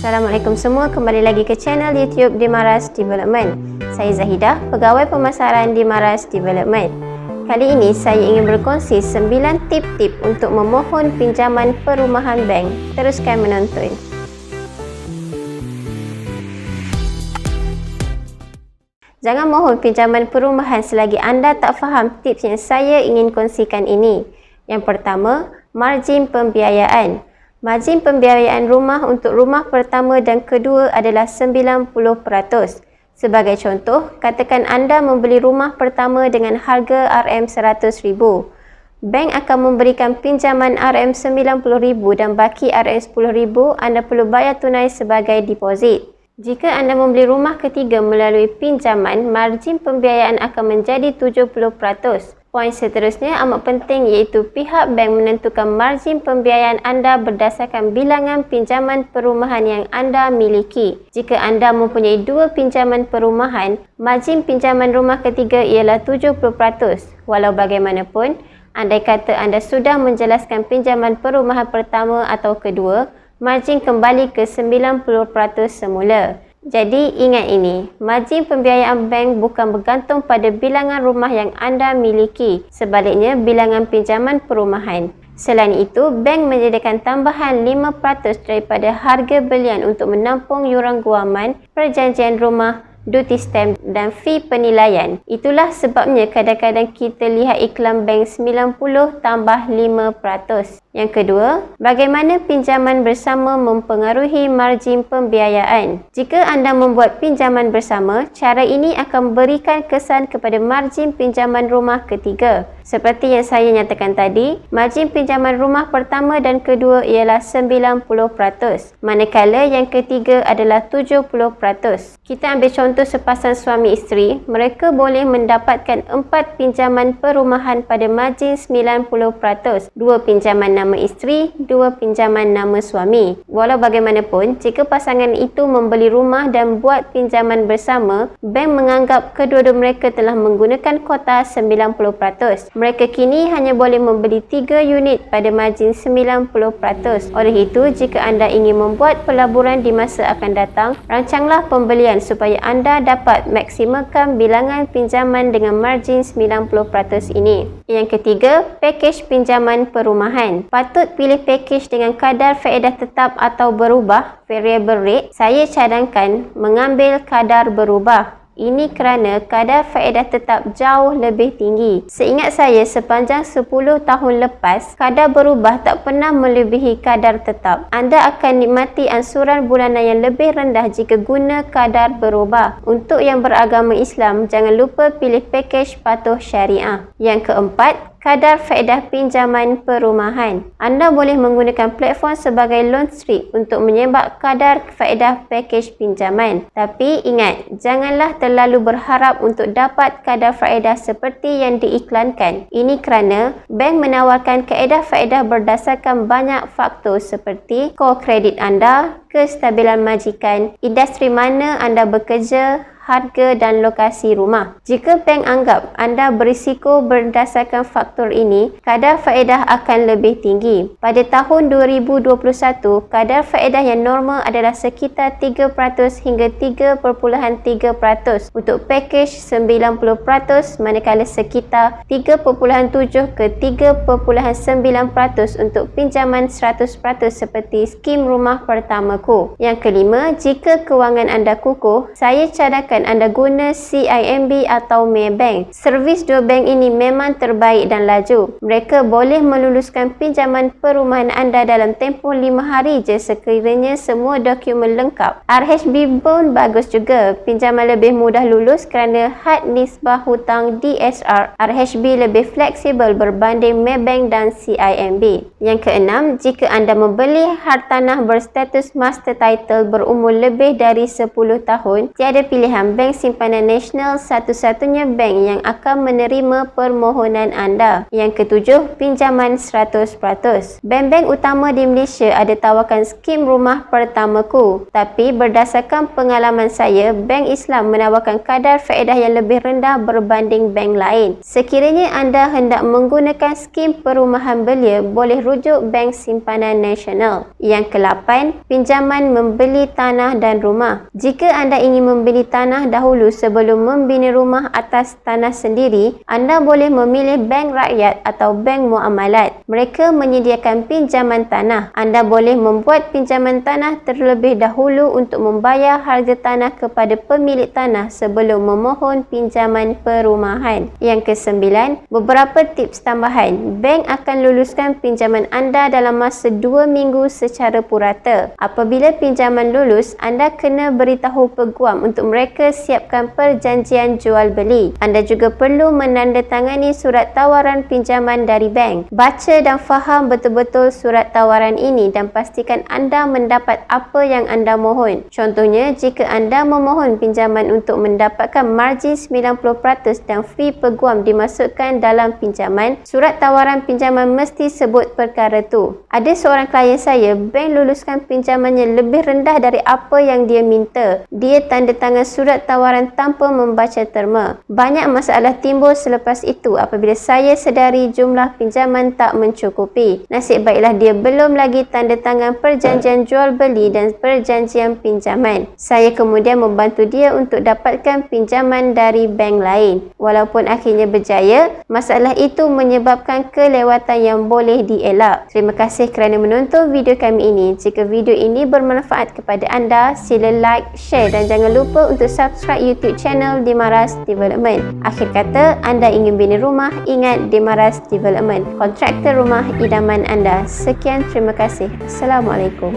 Assalamualaikum semua, kembali lagi ke channel YouTube Dimaras Development. Saya Zahidah, pegawai pemasaran Dimaras Development. Kali ini saya ingin berkongsi 9 tip-tip untuk memohon pinjaman perumahan bank. Teruskan menonton. Jangan mohon pinjaman perumahan selagi anda tak faham tips yang saya ingin kongsikan ini. Yang pertama, margin pembiayaan. Margin pembiayaan rumah untuk rumah pertama dan kedua adalah 90%. Sebagai contoh, katakan anda membeli rumah pertama dengan harga RM100,000. Bank akan memberikan pinjaman RM90,000 dan baki RM10,000 anda perlu bayar tunai sebagai deposit. Jika anda membeli rumah ketiga melalui pinjaman, margin pembiayaan akan menjadi 70%. Poin seterusnya amat penting iaitu pihak bank menentukan margin pembiayaan anda berdasarkan bilangan pinjaman perumahan yang anda miliki. Jika anda mempunyai dua pinjaman perumahan, margin pinjaman rumah ketiga ialah 70%. Walau bagaimanapun, andai kata anda sudah menjelaskan pinjaman perumahan pertama atau kedua, margin kembali ke 90% semula. Jadi ingat ini, margin pembiayaan bank bukan bergantung pada bilangan rumah yang anda miliki. Sebaliknya, bilangan pinjaman perumahan. Selain itu, bank menyediakan tambahan 5% daripada harga belian untuk menampung yuran guaman perjanjian rumah duty stamp dan fee penilaian. Itulah sebabnya kadang-kadang kita lihat iklan bank 90 tambah 5%. Yang kedua, bagaimana pinjaman bersama mempengaruhi margin pembiayaan. Jika anda membuat pinjaman bersama, cara ini akan berikan kesan kepada margin pinjaman rumah ketiga. Seperti yang saya nyatakan tadi, margin pinjaman rumah pertama dan kedua ialah 90%, manakala yang ketiga adalah 70%. Kita ambil contoh sepasang suami isteri, mereka boleh mendapatkan empat pinjaman perumahan pada margin 90%, dua pinjaman nama isteri, dua pinjaman nama suami. Walau bagaimanapun, jika pasangan itu membeli rumah dan buat pinjaman bersama, bank menganggap kedua-dua mereka telah menggunakan kota 90% mereka kini hanya boleh membeli 3 unit pada margin 90%. Oleh itu, jika anda ingin membuat pelaburan di masa akan datang, rancanglah pembelian supaya anda dapat maksimalkan bilangan pinjaman dengan margin 90% ini. Yang ketiga, pakej pinjaman perumahan. Patut pilih pakej dengan kadar faedah tetap atau berubah, variable rate. Saya cadangkan mengambil kadar berubah. Ini kerana kadar faedah tetap jauh lebih tinggi. Seingat saya sepanjang 10 tahun lepas, kadar berubah tak pernah melebihi kadar tetap. Anda akan nikmati ansuran bulanan yang lebih rendah jika guna kadar berubah. Untuk yang beragama Islam, jangan lupa pilih pakej patuh syariah. Yang keempat, kadar faedah pinjaman perumahan. Anda boleh menggunakan platform sebagai loan street untuk menyebab kadar faedah pakej pinjaman. Tapi ingat, janganlah terlalu berharap untuk dapat kadar faedah seperti yang diiklankan. Ini kerana bank menawarkan kaedah faedah berdasarkan banyak faktor seperti core kredit anda, kestabilan majikan, industri mana anda bekerja, harga dan lokasi rumah. Jika bank anggap anda berisiko berdasarkan faktor ini, kadar faedah akan lebih tinggi. Pada tahun 2021, kadar faedah yang normal adalah sekitar 3% hingga 3.3% untuk pakej 90% manakala sekitar 3.7 ke 3.9% untuk pinjaman 100% seperti skim rumah pertamaku. Yang kelima, jika kewangan anda kukuh, saya cadangkan dan anda guna CIMB atau Maybank. Servis dua bank ini memang terbaik dan laju. Mereka boleh meluluskan pinjaman perumahan anda dalam tempoh 5 hari je sekiranya semua dokumen lengkap. RHB pun bagus juga. Pinjaman lebih mudah lulus kerana had nisbah hutang DSR. RHB lebih fleksibel berbanding Maybank dan CIMB. Yang keenam, jika anda membeli hartanah berstatus master title berumur lebih dari 10 tahun, tiada pilihan Saham Bank Simpanan Nasional satu-satunya bank yang akan menerima permohonan anda. Yang ketujuh, pinjaman 100%. Bank-bank utama di Malaysia ada tawarkan skim rumah pertamaku. Tapi berdasarkan pengalaman saya, Bank Islam menawarkan kadar faedah yang lebih rendah berbanding bank lain. Sekiranya anda hendak menggunakan skim perumahan belia, boleh rujuk Bank Simpanan Nasional. Yang ke-8, pinjaman membeli tanah dan rumah. Jika anda ingin membeli tanah dahulu sebelum membina rumah atas tanah sendiri, anda boleh memilih bank rakyat atau bank muamalat. Mereka menyediakan pinjaman tanah. Anda boleh membuat pinjaman tanah terlebih dahulu untuk membayar harga tanah kepada pemilik tanah sebelum memohon pinjaman perumahan. Yang kesembilan, beberapa tips tambahan. Bank akan luluskan pinjaman anda dalam masa dua minggu secara purata. Apabila pinjaman lulus, anda kena beritahu peguam untuk mereka siapkan perjanjian jual beli. Anda juga perlu menandatangani surat tawaran pinjaman dari bank. Baca dan faham betul-betul surat tawaran ini dan pastikan anda mendapat apa yang anda mohon. Contohnya, jika anda memohon pinjaman untuk mendapatkan margin 90% dan fee peguam dimasukkan dalam pinjaman, surat tawaran pinjaman mesti sebut perkara tu. Ada seorang klien saya, bank luluskan pinjamannya lebih rendah dari apa yang dia minta. Dia tanda tangan surat tawaran tanpa membaca terma. Banyak masalah timbul selepas itu apabila saya sedari jumlah pinjaman tak mencukupi. Nasib baiklah dia belum lagi tanda tangan perjanjian jual beli dan perjanjian pinjaman. Saya kemudian membantu dia untuk dapatkan pinjaman dari bank lain. Walaupun akhirnya berjaya, masalah itu menyebabkan kelewatan yang boleh dielak. Terima kasih kerana menonton video kami ini. Jika video ini bermanfaat kepada anda, sila like, share dan jangan lupa untuk subscribe YouTube channel Dimaras Development. Akhir kata, anda ingin bina rumah, ingat Dimaras Development. Kontraktor rumah idaman anda. Sekian, terima kasih. Assalamualaikum.